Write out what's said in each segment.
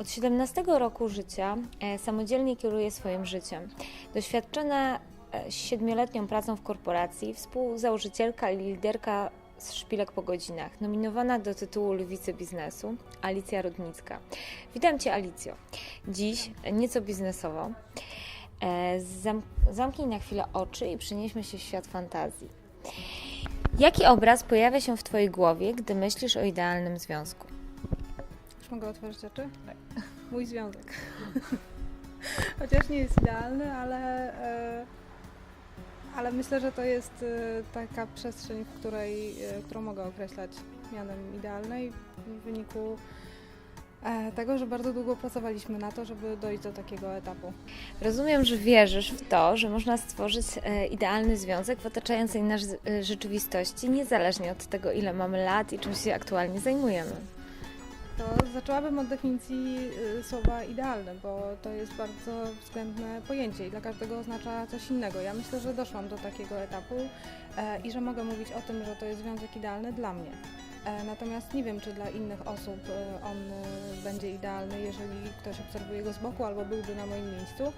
Od 17 roku życia e, samodzielnie kieruje swoim życiem. Doświadczona e, siedmioletnią pracą w korporacji, współzałożycielka i liderka z Szpilek po godzinach, nominowana do tytułu Lwicy Biznesu, Alicja Rudnicka. Witam Cię, Alicjo. Dziś nieco biznesowo. E, Zam zamknij na chwilę oczy i przenieśmy się w świat fantazji. Jaki obraz pojawia się w Twojej głowie, gdy myślisz o idealnym związku? Mogę otworzyć oczy? Tak. Mój związek. Chociaż nie jest idealny, ale, e, ale myślę, że to jest e, taka przestrzeń, w której, e, którą mogę określać mianem idealnej w wyniku tego, że bardzo długo pracowaliśmy na to, żeby dojść do takiego etapu. Rozumiem, że wierzysz w to, że można stworzyć idealny związek w otaczającej nas rzeczywistości, niezależnie od tego, ile mamy lat i czym się aktualnie zajmujemy. To zaczęłabym od definicji y, słowa idealne, bo to jest bardzo względne pojęcie i dla każdego oznacza coś innego. Ja myślę, że doszłam do takiego etapu e, i że mogę mówić o tym, że to jest związek idealny dla mnie. E, natomiast nie wiem, czy dla innych osób e, on e, będzie idealny, jeżeli ktoś obserwuje go z boku albo byłby na moim miejscu.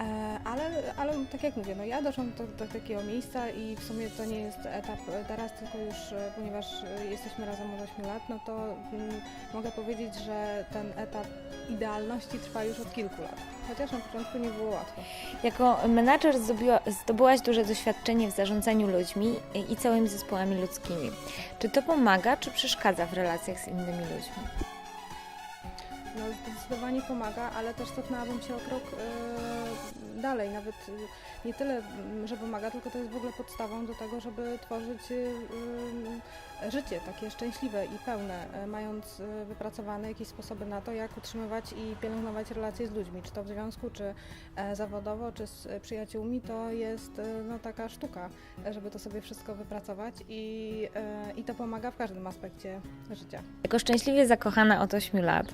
E, Ale, ale tak jak mówię, no ja doszłam do, do takiego miejsca i w sumie to nie jest etap teraz, tylko już e, ponieważ e, jesteśmy razem od 8 lat, no to mm, mogę powiedzieć, że ten etap idealności trwa już od kilku lat. Chociaż na początku nie było łatwo. Jako menadżer zdobiła, zdobyłaś duże doświadczenie w zarządzaniu ludźmi i całymi zespołami ludzkimi. Czy to pomaga, czy przeszkadza w relacjach z innymi ludźmi? No zdecydowanie pomaga, ale też cofnęłabym się o krok e, dalej. Nawet nie tyle, że pomaga, tylko to jest w ogóle podstawą do tego, żeby tworzyć e, życie takie szczęśliwe i pełne, e, mając wypracowane jakieś sposoby na to, jak utrzymywać i pielęgnować relacje z ludźmi, czy to w związku, czy zawodowo, czy z przyjaciółmi, to jest no, taka sztuka, żeby to sobie wszystko wypracować i, i to pomaga w każdym aspekcie życia. Jako szczęśliwie zakochana od 8 lat,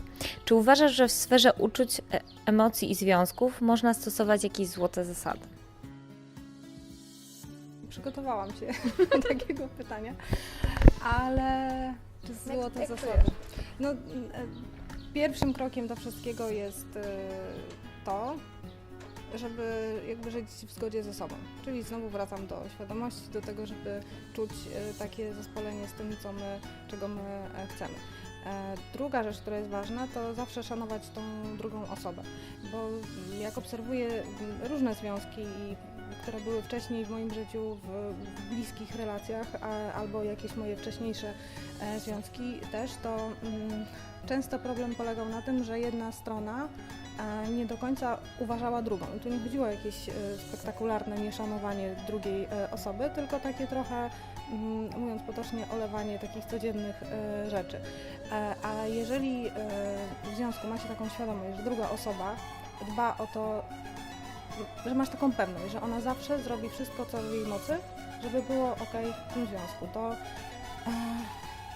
czy uważasz, że w sferze uczuć, e, emocji i związków można stosować jakieś złote zasady? Przygotowałam się do takiego pytania, ale czy złote jak zasady? No, e, pierwszym krokiem do wszystkiego jest e, to, żeby jakby żyć w zgodzie ze sobą. Czyli znowu wracam do świadomości, do tego, żeby czuć takie zespolenie z tym, co my, czego my chcemy. E, Druga rzecz, która jest ważna, to zawsze szanować tą drugą osobę, bo jak obserwuję mm, różne związki, które były wcześniej w moim życiu w, bliskich relacjach, albo jakieś moje wcześniejsze e, związki też, to mm, często problem polegał na tym, że jedna strona nie do końca uważała drugą. Tu nie chodziło o jakieś e, spektakularne nieszanowanie drugiej e, osoby, tylko takie trochę, mm, mówiąc potocznie, olewanie takich codziennych e, rzeczy. A jeżeli w związku ma się taką świadomość, że druga osoba dba o to, że masz taką pewność, że ona zawsze zrobi wszystko, co w jej mocy, żeby było ok w tym związku, to,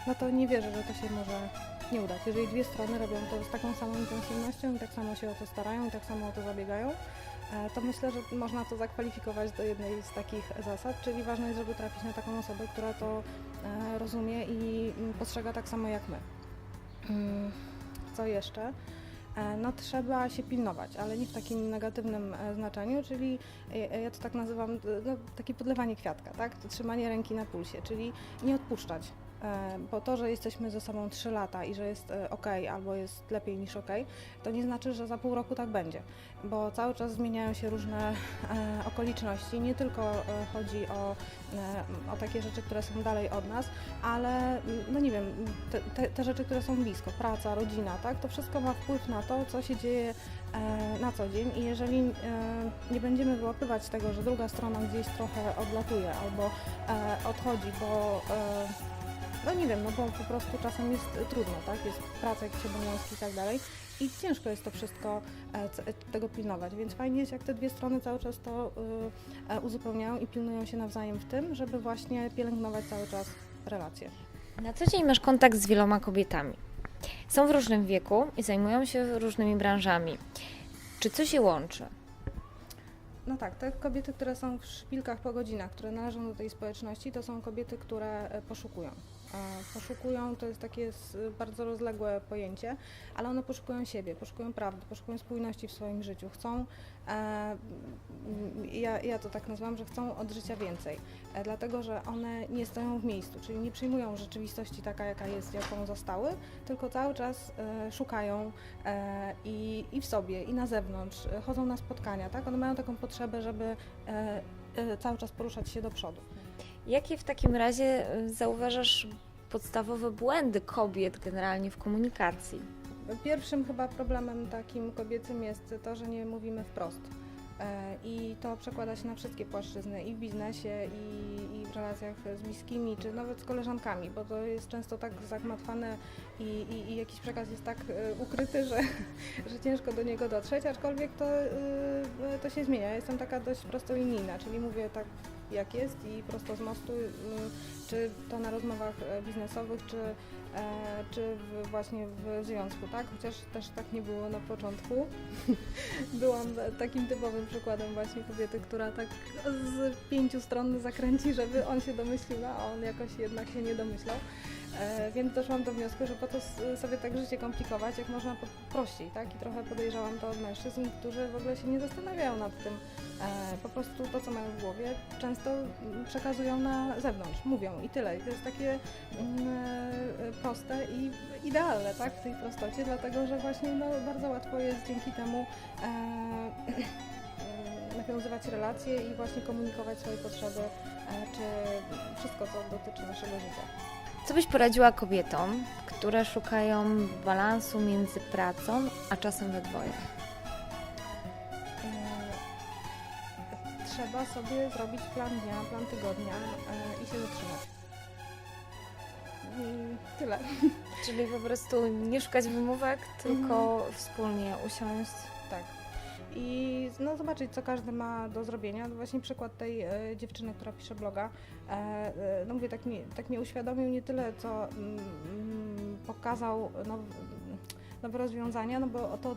no to nie wierzę, że to się może nie udać. Jeżeli dwie strony robią to z taką samą intensywnością i tak samo się o to starają i tak samo o to zabiegają, e, to myślę, że można to zakwalifikować do jednej z takich zasad, czyli ważne jest, żeby trafić na taką osobę, która to e, rozumie i postrzega tak samo jak my. Mm, Co jeszcze? E, No trzeba się pilnować, ale nie w takim negatywnym znaczeniu, czyli ja to tak nazywam, no, takie podlewanie kwiatka, tak? To trzymanie ręki na pulsie, czyli nie odpuszczać. E, Bo to, że jesteśmy ze sobą 3 lata i że jest ok albo jest lepiej niż ok, to nie znaczy, że za pół roku tak będzie, bo cały czas zmieniają się różne e, okoliczności. Nie tylko e, chodzi o, e, o takie rzeczy, które są dalej od nas, ale no nie wiem, te, te, te rzeczy, które są blisko, praca, rodzina, tak, to wszystko ma wpływ na to, co się dzieje e, na co dzień i jeżeli e, nie będziemy wyłapywać tego, że druga strona gdzieś trochę odlatuje albo e, odchodzi, bo e, no nie wiem, no bo po prostu czasem jest trudno, tak, jest praca, jakieś obowiązki i tak dalej i ciężko jest to wszystko e, c- tego pilnować, więc fajnie jest, jak te dwie strony cały czas to y, e, uzupełniają i pilnują się nawzajem w tym, żeby właśnie pielęgnować cały czas relacje. Na co dzień masz kontakt z wieloma kobietami. Są w różnym wieku i zajmują się różnymi branżami. Czy coś je łączy? No tak, te kobiety, które są w szpilkach po godzinach, które należą do tej społeczności, to są kobiety, które e, poszukują. Poszukują, to jest takie bardzo rozległe pojęcie, ale one poszukują siebie, poszukują prawdy, poszukują spójności w swoim życiu. Chcą, e, ja, ja to tak nazywam, że chcą od życia więcej, e, dlatego że one nie stoją w miejscu, czyli nie przyjmują rzeczywistości taka, jaka jest, jaką zostały, tylko cały czas e, szukają i, i w sobie, i na zewnątrz, chodzą na spotkania, tak? One mają taką potrzebę, żeby cały czas poruszać się do przodu. Jakie w takim razie y, zauważasz podstawowe błędy kobiet generalnie w komunikacji? Pierwszym chyba problemem takim kobiecym jest to, że nie mówimy wprost. E, I to przekłada się na wszystkie płaszczyzny i w biznesie, i, i w relacjach z bliskimi, czy nawet z koleżankami, bo to jest często tak zagmatwane i, i, i jakiś przekaz jest tak e, ukryty, że, że ciężko do niego dotrzeć, aczkolwiek to, e, to się zmienia. Jestem taka dość prostolinijna, czyli mówię tak jak jest i prosto z mostu, e, czy to na rozmowach e, biznesowych, czy e, czy właśnie w związku, tak? Chociaż też tak nie było na początku. Byłam takim typowym przykładem właśnie kobiety, która tak z pięciu stron zakręci, żeby on się domyślił, a on jakoś jednak się nie domyślał. E, więc doszłam do wniosku, że po to sobie tak życie komplikować, jak można prościej, tak? I trochę podejrzałam to od mężczyzn, którzy w ogóle się nie zastanawiają nad tym. Po prostu to, co mają w głowie, często mm, przekazują na zewnątrz, mówią i tyle. I to jest takie mm, e, proste i idealne, tak? W tej prostocie, dlatego że właśnie no, bardzo łatwo jest dzięki temu e, mm, nawiązywać relacje i właśnie komunikować swoje potrzeby, e, czy wszystko, co dotyczy naszego życia. Co byś poradziła kobietom, które szukają balansu między pracą a czasem we dwoje? Trzeba sobie zrobić plan dnia, plan tygodnia e, i się zatrzymać. Tyle. Czyli po prostu nie szukać wymówek, tylko Mhm. wspólnie usiąść. Tak. I no, zobaczyć, co każdy ma do zrobienia. Właśnie przykład tej e, dziewczyny, która pisze bloga. E, e, no mówię, tak mi, tak mnie uświadomił nie tyle, co mm, mm, pokazał now, nowe rozwiązania, no bo o to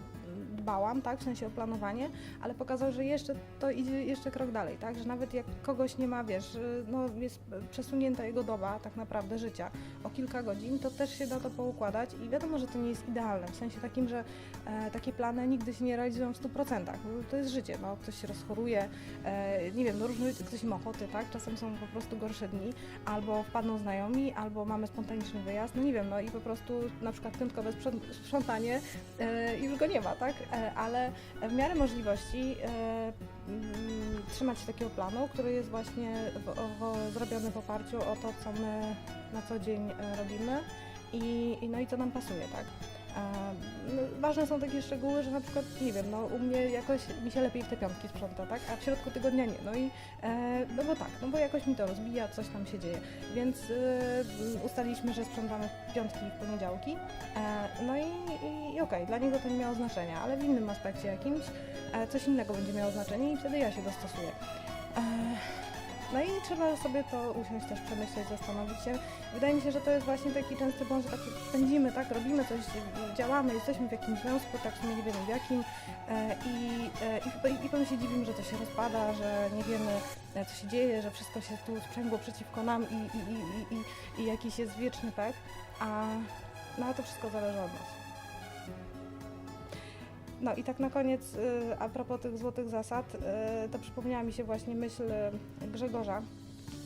dbałam, tak, w sensie o planowanie, ale pokazał, że jeszcze to idzie jeszcze krok dalej, tak, że nawet jak kogoś nie ma, wiesz, y, no jest przesunięta jego doba tak naprawdę życia o kilka godzin, to też się da to poukładać i wiadomo, że to nie jest idealne, w sensie takim, że e, takie plany nigdy się nie realizują w 100%, bo to jest życie, no, ktoś się rozchoruje, e, nie wiem, no różny, ktoś ma ochoty, tak, czasem są po prostu gorsze dni, albo wpadną znajomi, albo mamy spontaniczny wyjazd, no nie wiem, no i po prostu na przykład piątkowe sprząt- sprzątanie e, już go nie ma, tak, ale w miarę możliwości e, mm, trzymać się takiego planu, który jest właśnie zrobiony w oparciu o to, co my na co dzień e, robimy i no i co nam pasuje, tak. No, ważne są takie szczegóły, że na przykład, nie wiem, no u mnie jakoś mi się lepiej w te piątki sprząta, tak, a w środku tygodnia nie, no i e, no bo tak, no bo jakoś mi to rozbija, coś tam się dzieje, więc e, ustaliliśmy, że sprzątamy w piątki i w poniedziałki, e, no i, i, i okej, dla niego to nie miało znaczenia, ale w innym aspekcie jakimś e, coś innego będzie miało znaczenie i wtedy ja się dostosuję. E, no i trzeba sobie to usiąść też przemyśleć, zastanowić się. Wydaje mi się, że to jest właśnie taki częsty błąd, że tak pędzimy, tak, robimy coś, działamy, jesteśmy w jakimś związku, tak w nie wiemy w jakim e, i, e, i, i potem się dziwimy, że to się rozpada, że nie wiemy e, co się dzieje, że wszystko się tu sprzęgło przeciwko nam i, i, i, i, i, jakiś jest wieczny pech, a no, to wszystko zależy od nas. No i tak na koniec, y, a propos tych złotych zasad, y, to przypomniała mi się właśnie myśl y, Grzegorza,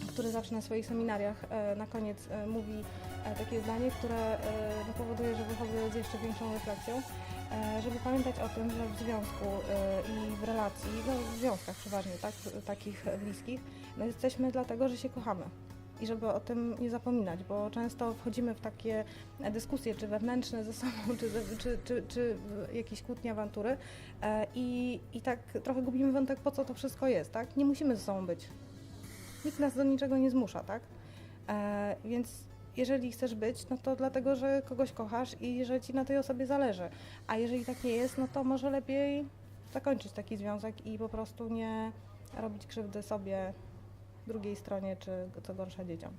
który zawsze na swoich seminariach na koniec mówi y, takie zdanie, które no, powoduje, że wychodzę z jeszcze większą refleksją, y, żeby pamiętać o tym, że w związku i w relacji, no w związkach przeważnie, tak, takich bliskich, no, jesteśmy dlatego, że się kochamy. I żeby o tym nie zapominać, bo często wchodzimy w takie dyskusje, czy wewnętrzne ze sobą, czy, czy, czy, czy jakieś kłótnie, awantury e, i, i tak trochę gubimy wątek, po co to wszystko jest, tak? Nie musimy ze sobą być. Nikt nas do niczego nie zmusza, tak? E, więc jeżeli chcesz być, no to dlatego, że kogoś kochasz i że ci na tej osobie zależy. A jeżeli tak nie jest, no to może lepiej zakończyć taki związek i po prostu nie robić krzywdy sobie, drugiej stronie, czy co gorsza dzieciom.